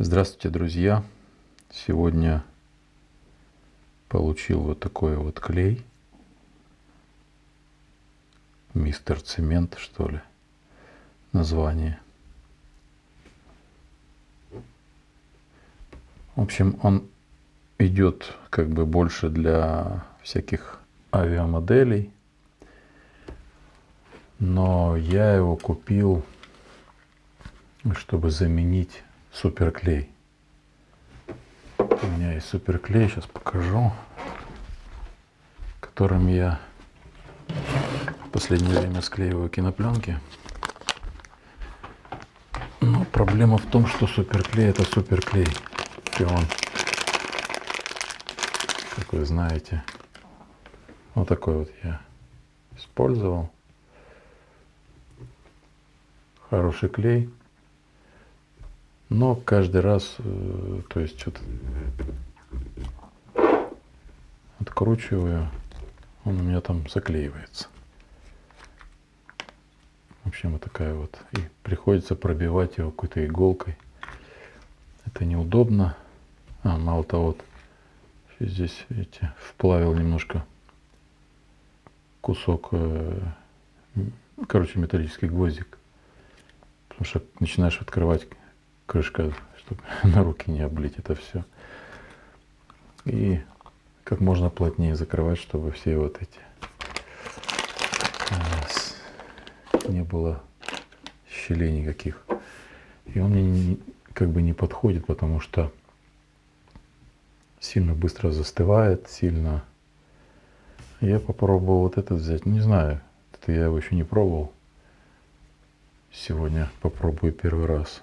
Здравствуйте, друзья! Сегодня получил вот такой вот клей. Мистер Цемент, что ли, название. В общем, он идет как бы больше для всяких авиамоделей. Но я его купил, чтобы заменить суперклей. У меня есть суперклей, сейчас покажу, которым я в последнее время склеиваю кинопленки. Но проблема в том, что суперклей это суперклей. И он, как вы знаете, вот такой вот я использовал. Хороший клей. Но каждый раз, э, то есть вот откручиваю, он у меня там заклеивается. В общем, вот такая вот. И приходится пробивать его какой-то иголкой. Это неудобно. А, мало того, вот здесь, видите, вплавил немножко кусок, э, короче, металлический гвоздик. Потому что начинаешь открывать крышка, чтобы на руки не облить это все. И как можно плотнее закрывать, чтобы все вот эти а, не было щелей никаких. И он мне как бы не подходит, потому что сильно быстро застывает, сильно. Я попробовал вот этот взять. Не знаю, это я его еще не пробовал. Сегодня попробую первый раз.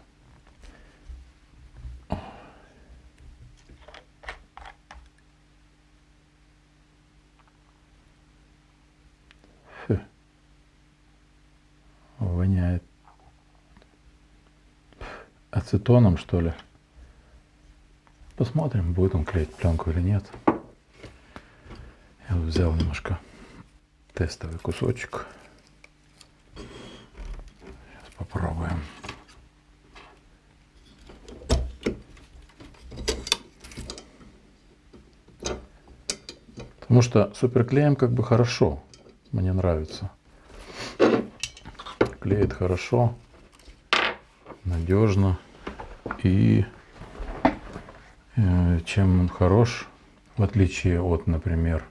Воняет ацетоном, что ли. Посмотрим, будет он клеить пленку или нет. Я взял немножко тестовый кусочек. Сейчас попробуем. Потому что суперклеем как бы хорошо. Мне нравится клеит хорошо, надежно. И э, чем он хорош, в отличие от, например,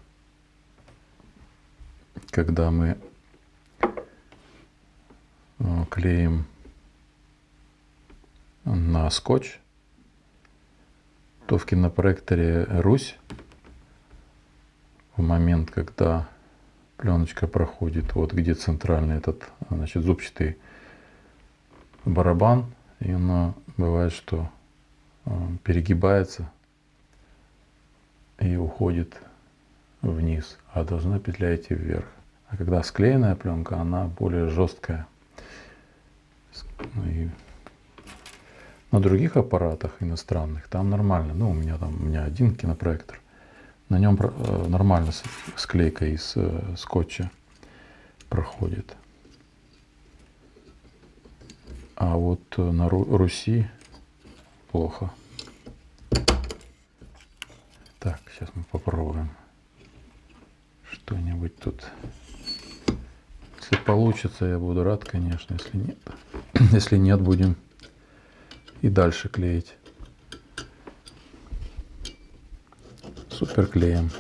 когда мы э, клеим на скотч, то в кинопроекторе Русь в момент, когда пленочка проходит, вот где центральный этот, значит, зубчатый барабан, и она бывает, что э, перегибается и уходит вниз, а должна петля идти вверх. А когда склеенная пленка, она более жесткая. Ну и на других аппаратах иностранных там нормально. Ну, у меня там, у меня один кинопроектор. На нем э, нормально склейка из э, скотча проходит. А вот э, на Руси плохо. Так, сейчас мы попробуем что-нибудь тут. Если получится, я буду рад, конечно. Если нет, если нет, будем и дальше клеить. pirkliam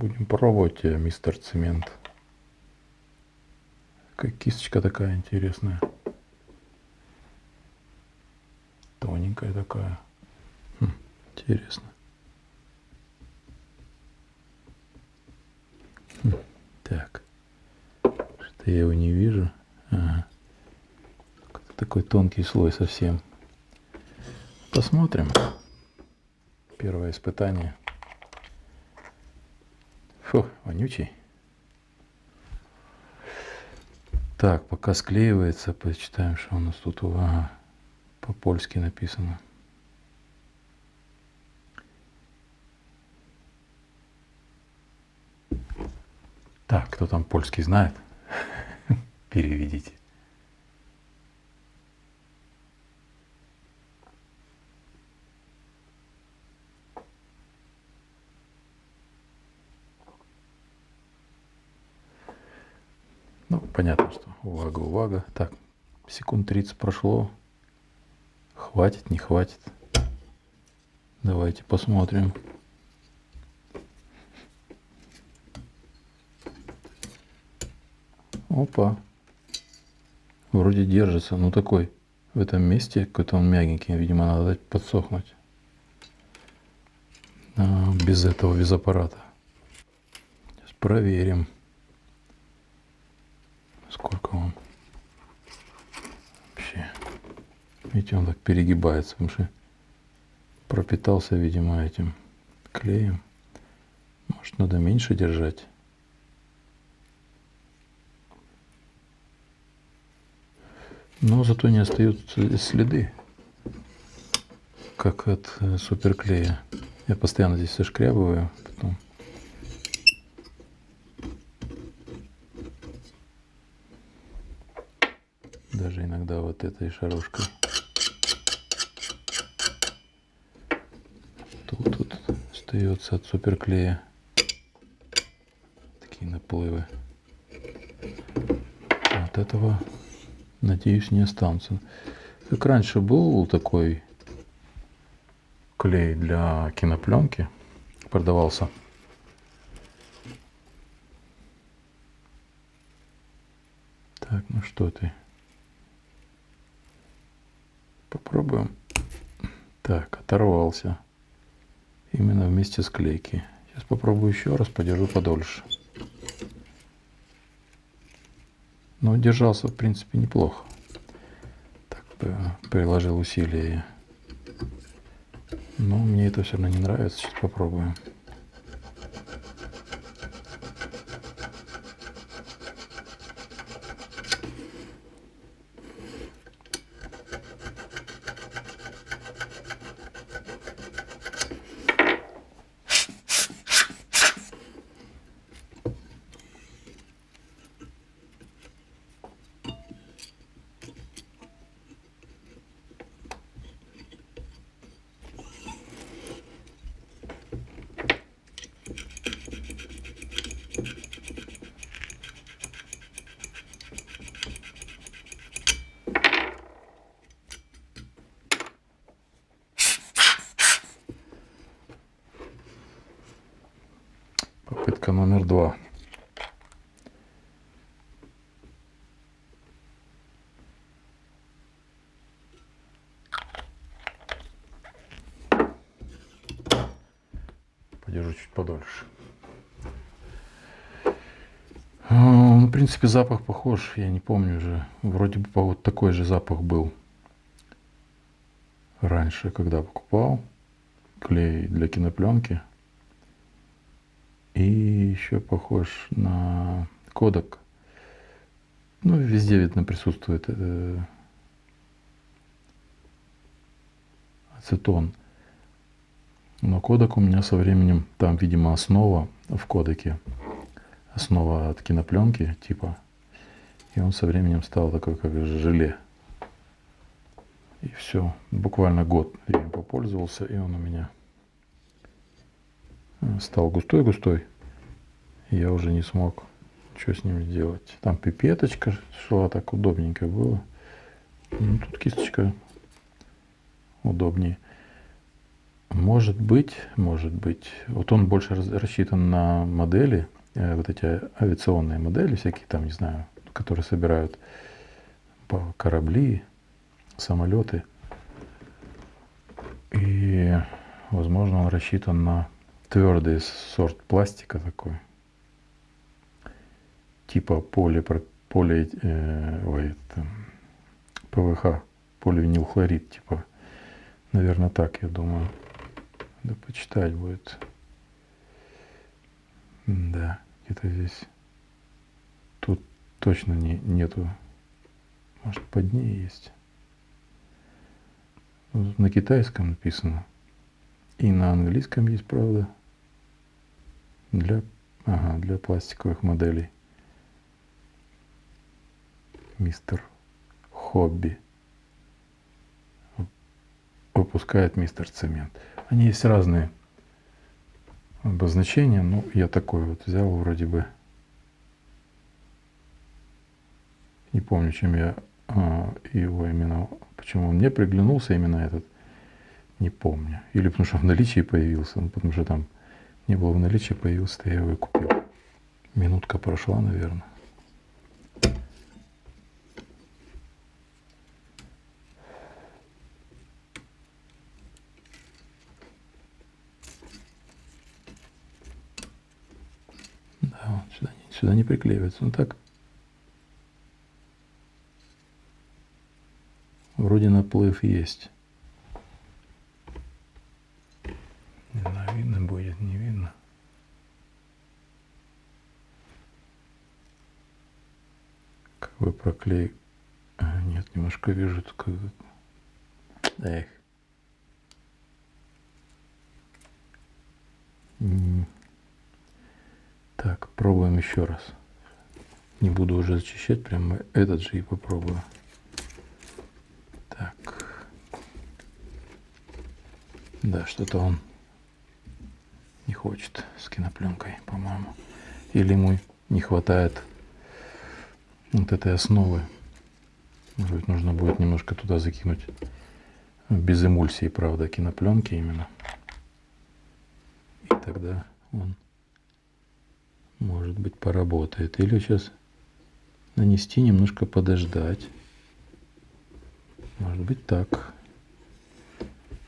будем пробовать, э, мистер Цемент. Какая кисточка такая интересная. Тоненькая такая. Хм, интересно. Хм, так. Что-то я его не вижу. Ага. Такой тонкий слой совсем. Посмотрим. Первое испытание. Фу, вонючий. Так, пока склеивается, почитаем, что у нас тут. Ага, по-польски написано. Так, кто там польский знает? Переведите. Ну, понятно, что увага, увага. Так, секунд 30 прошло. Хватит, не хватит. Давайте посмотрим. Опа. Вроде держится. Ну такой в этом месте какой-то он мягенький. Видимо, надо дать подсохнуть. А, без этого, без аппарата. Сейчас проверим. Он вообще. Видите, он так перегибается, потому что пропитался, видимо, этим клеем. Может, надо меньше держать. Но зато не остаются следы, как от э, суперклея. Я постоянно здесь сошкрябываю, иногда вот этой шарушкой. Тут, тут остается от суперклея такие наплывы. От этого Надеюсь, не останутся. Как раньше был такой клей для кинопленки, продавался. Так, ну что ты? Попробуем. Так, оторвался. Именно вместе с клейки. Сейчас попробую еще раз, подержу подольше. Но держался, в принципе, неплохо. Так, приложил усилия. Но мне это все равно не нравится. Сейчас попробуем. Подольше. А, ну, в принципе, запах похож, я не помню уже. Вроде бы вот такой же запах был раньше, когда покупал клей для кинопленки. И еще похож на кодек. Ну, везде, видно, присутствует э, ацетон. Но кодек у меня со временем, там, видимо, основа в кодеке, основа от кинопленки типа. И он со временем стал такой, как желе. И все. Буквально год я им попользовался, и он у меня стал густой-густой. Я уже не смог что с ним сделать. Там пипеточка шла, так удобненько было. Ну, тут кисточка удобнее. Может быть, может быть. Вот он больше рассчитан на модели, э, вот эти авиационные модели, всякие там, не знаю, которые собирают корабли, самолеты. И, возможно, он рассчитан на твердый сорт пластика такой. Типа поле, поле, э, ой, это, ПВХ, поливинилхлорид, типа. Наверное, так, я думаю. Да почитать будет. Да, где-то здесь. Тут точно не, нету. Может, под ней есть. Вот На китайском написано. И на английском есть, правда. Для, ага, для пластиковых моделей. Мистер Хобби. Выпускает мистер Цемент. Они есть разные обозначения. Ну, я такой вот взял вроде бы. Не помню, чем я а, его именно, почему он мне приглянулся именно этот, не помню. Или потому что в наличии появился, ну, потому что там не было в наличии, появился, я его и купил. Минутка прошла, наверное. Да, вот сюда, не- приклеивается. Ну так. Вроде наплыв есть. Не знаю, видно будет, не видно. Как бы проклей... А, нет, немножко вижу, только... Эх. Пробуем еще раз. Не буду уже зачищать, прямо этот же и попробую. Так. Да, что-то он не хочет с кинопленкой, по-моему. Или ему не хватает вот этой основы. Может быть, нужно будет немножко туда закинуть без эмульсии, правда, кинопленки именно. И тогда он, может быть, поработает. Или сейчас нанести, немножко подождать. Может быть так.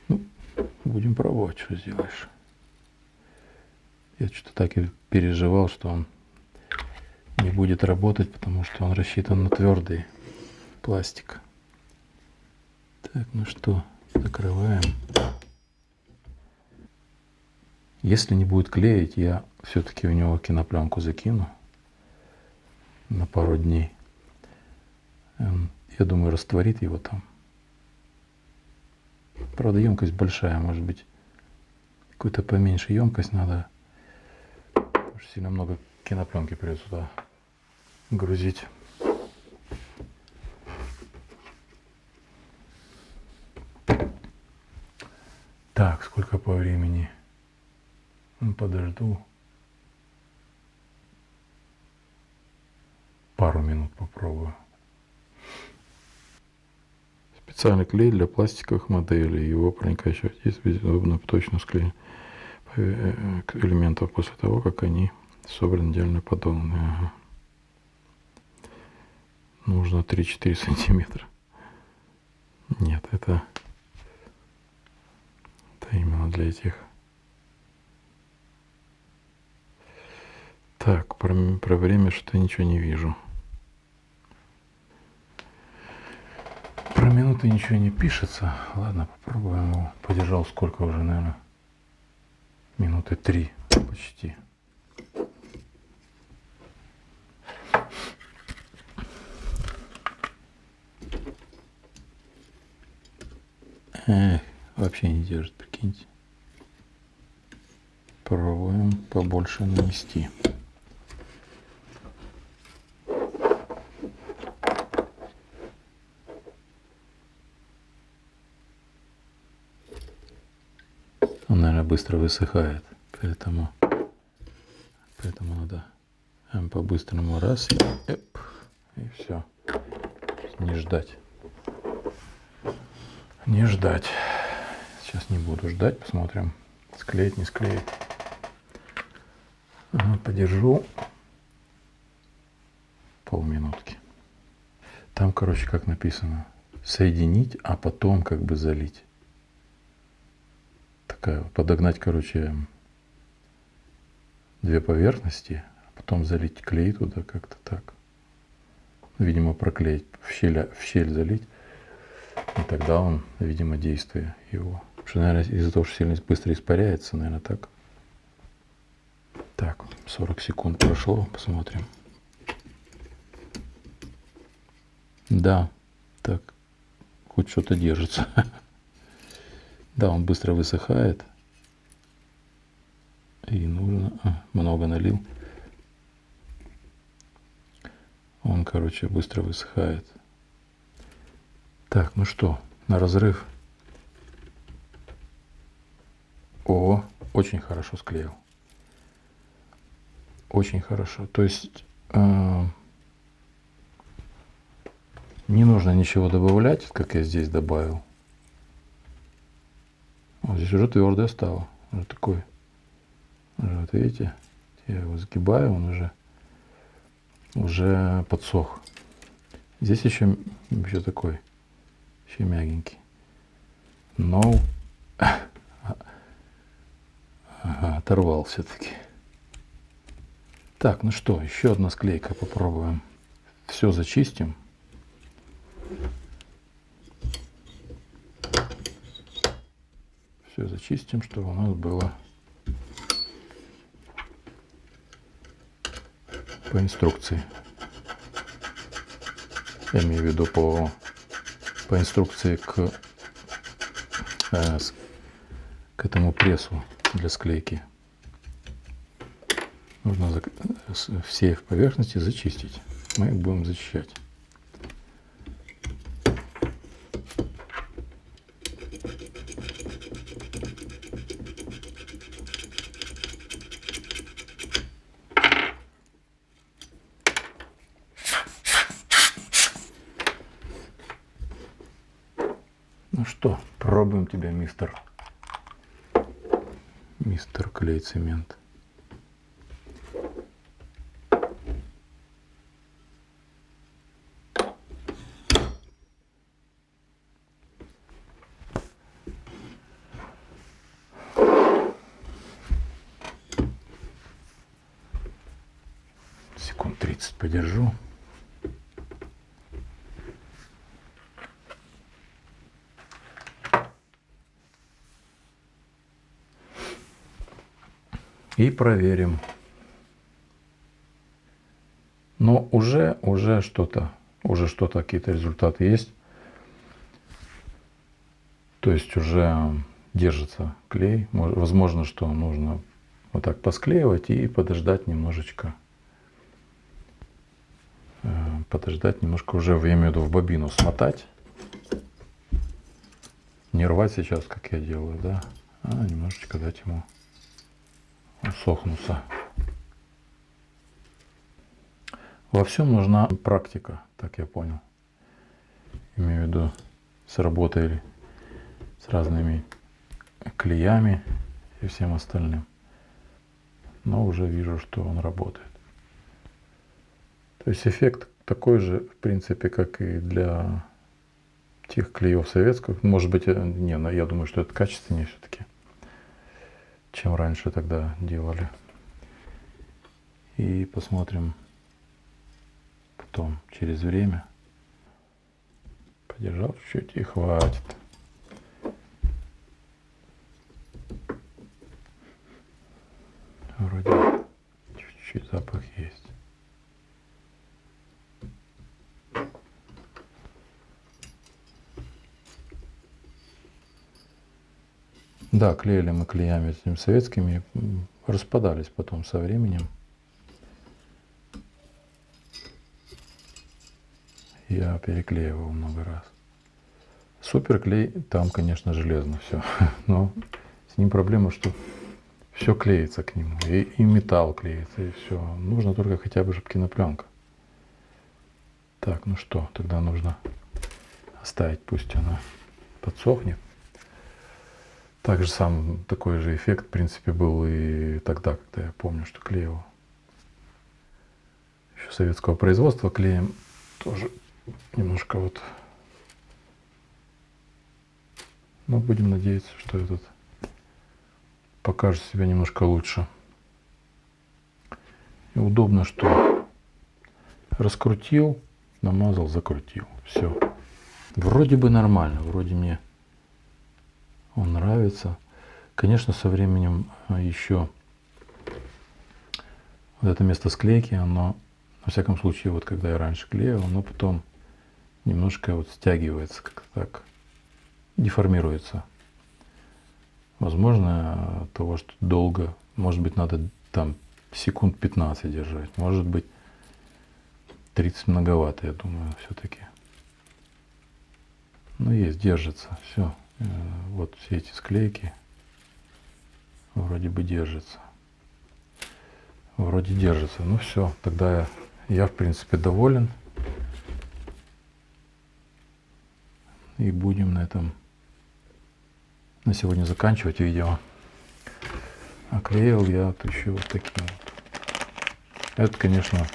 Ну, будем пробовать, что сделаешь. Я что-то так и переживал, что он не будет работать, потому что он рассчитан на твердый пластик. Так, ну что, закрываем. Если не будет клеить, я все-таки у него кинопленку закину на пару дней. Эм, Я думаю, растворит его там. Правда, емкость большая, может быть, какую-то поменьше емкость надо. Потому сильно много кинопленки придется туда грузить. Так, сколько по времени? Ну, подожду. Пару минут попробую. Специальный клей для пластиковых моделей. Его проникающий действие удобно точно склеить элементов после того, как они собраны идеально подобные. Ага. Нужно 3-4 сантиметра. Нет, это, это именно для этих. Так, про, про время что-то ничего не вижу. Минуты ничего не пишется. Ладно, попробуем его. Подержал сколько уже, наверное? Минуты три почти. Эх, вообще не держит, прикиньте. Пробуем побольше нанести. Он, наверное, быстро высыхает, поэтому, поэтому надо эм, по-быстрому раз и, эп, и все. Не ждать. Не ждать. Сейчас не буду ждать, посмотрим, склеит, не склеит. Ага, подержу полминутки. Там, короче, как написано, соединить, а потом как бы залить. Подогнать, короче, две поверхности, а потом залить клей туда как-то так. Видимо, проклеить, в щель, в щель залить. И тогда он, видимо, действие его. Потому что, наверное, из-за того, что сильно быстро испаряется, наверное, так. Так, 40 секунд прошло, посмотрим. Да, так, хоть что-то держится. Да, он быстро высыхает. И нужно... А, много налил. Он, короче, быстро высыхает. Так, ну что, на разрыв. О, очень хорошо склеил. Очень хорошо. То есть э, не нужно ничего добавлять, как я здесь добавил. Вот здесь уже твердое стало. Уже такой. Уже, вот видите, я его сгибаю, он уже уже подсох. Здесь еще, еще такой, еще мягенький. Но ага, оторвал все-таки. Так, ну что, еще одна склейка попробуем. Все зачистим. Все зачистим, чтобы у нас было по инструкции. Я имею в виду по, по инструкции к, э, к этому прессу для склейки. Нужно все поверхности зачистить. Мы их будем зачищать. Ну что, пробуем тебя, мистер. Мистер клей цемент. Секунд 30 подержу. И проверим. Но уже, уже что-то, уже что-то, какие-то результаты есть. То есть уже держится клей. Возможно, что нужно вот так посклеивать и подождать немножечко. Э, подождать немножко уже, я имею в виду, в бобину смотать. Не рвать сейчас, как я делаю, да, а немножечко дать ему сохнутся. Во всем нужна практика, так я понял. Имею в виду с работой с разными клеями и всем остальным. Но уже вижу, что он работает. То есть эффект такой же, в принципе, как и для тех клеев советских. Может быть, э, не, но я думаю, что это качественнее все-таки чем раньше тогда делали. И посмотрим потом, через время. Подержал чуть-чуть и хватит. Вроде чуть-чуть запах есть. Да, клеили мы клеями этими советскими, распадались потом со временем. Я переклеивал много раз. Суперклей, там, конечно, железно все. Но с ним проблема, что все клеится к нему. И, и металл клеится, и все. Нужно только хотя бы, чтобы кинопленка. Так, ну что, тогда нужно оставить, пусть она подсохнет. Так же сам такой же эффект, в принципе, был и тогда, когда я помню, что клеил. Еще советского производства клеем тоже немножко вот. Но будем надеяться, что этот покажет себя немножко лучше. И удобно, что раскрутил, намазал, закрутил. Все. Вроде бы нормально, вроде мне он нравится. Конечно, со временем а, еще вот это место склейки, оно, на всяком случае, вот когда я раньше клеил, оно потом немножко вот стягивается, как так, деформируется. Возможно, того, что долго, может быть, надо там секунд 15 держать, может быть, 30 многовато, я думаю, все-таки. Ну, есть, держится, все. Э, вот все эти склейки вроде бы держатся. Вроде держится. Ну все, тогда я, я в принципе доволен. И будем на этом на сегодня заканчивать видео. Оклеил я вот еще вот таким вот. Это, конечно,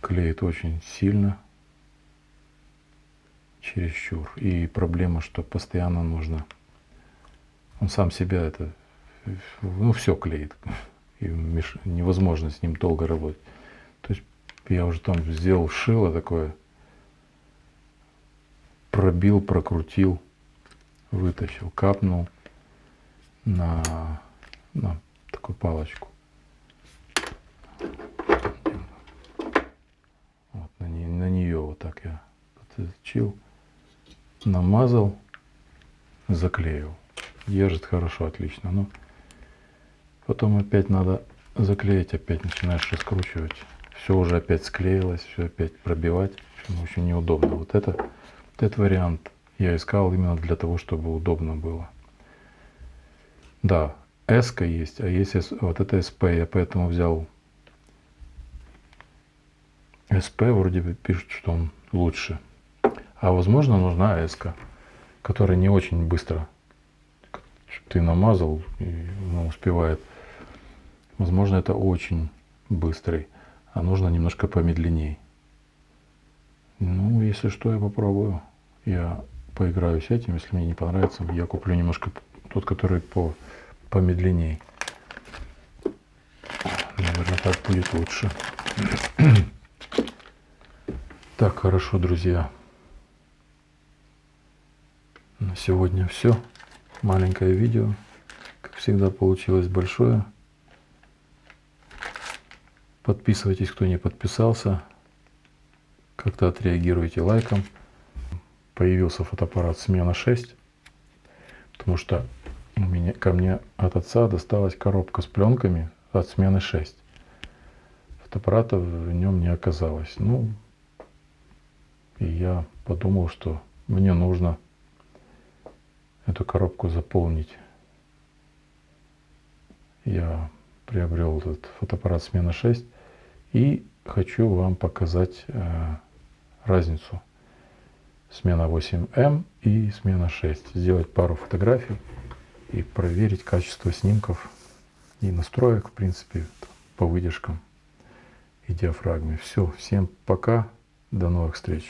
клеит очень сильно чересчур. И проблема, что постоянно нужно. Он сам себя это, ну, все клеит. И невозможно с ним долго работать. То есть я уже там сделал шило такое, пробил, прокрутил, вытащил, капнул на, на такую палочку. Вот на, не, на нее вот так я подточил намазал, заклеил. Держит хорошо, отлично. Но потом опять надо заклеить, опять начинаешь раскручивать. Все уже опять склеилось, все опять пробивать. Очень неудобно. Вот это, вот этот вариант я искал именно для того, чтобы удобно было. Да, S есть, а есть вот это SP, я поэтому взял SP, вроде бы пишут, что он лучше. А возможно нужна эска, которая не очень быстро. Ты намазал и ну, успевает. Возможно, это очень быстрый, а нужно немножко помедленней. Ну, если что, я попробую. Я поиграю с этим. Если мне не понравится, я куплю немножко тот, который по помедленней. Наверное, так будет лучше. Так, хорошо, друзья. На сегодня все. Маленькое видео. Как всегда получилось большое. Подписывайтесь, кто не подписался. Как-то отреагируйте лайком. Появился фотоаппарат смена 6. Потому что у меня, ко мне от отца досталась коробка с пленками от смены 6. Фотоаппарата в нем не оказалось. Ну, и я подумал, что мне нужно эту коробку заполнить. Я приобрел этот фотоаппарат смена 6 и хочу вам показать э, разницу смена 8М и смена 6. Сделать пару фотографий и проверить качество снимков и настроек, в принципе, по выдержкам и диафрагме. Все, всем пока, до новых встреч.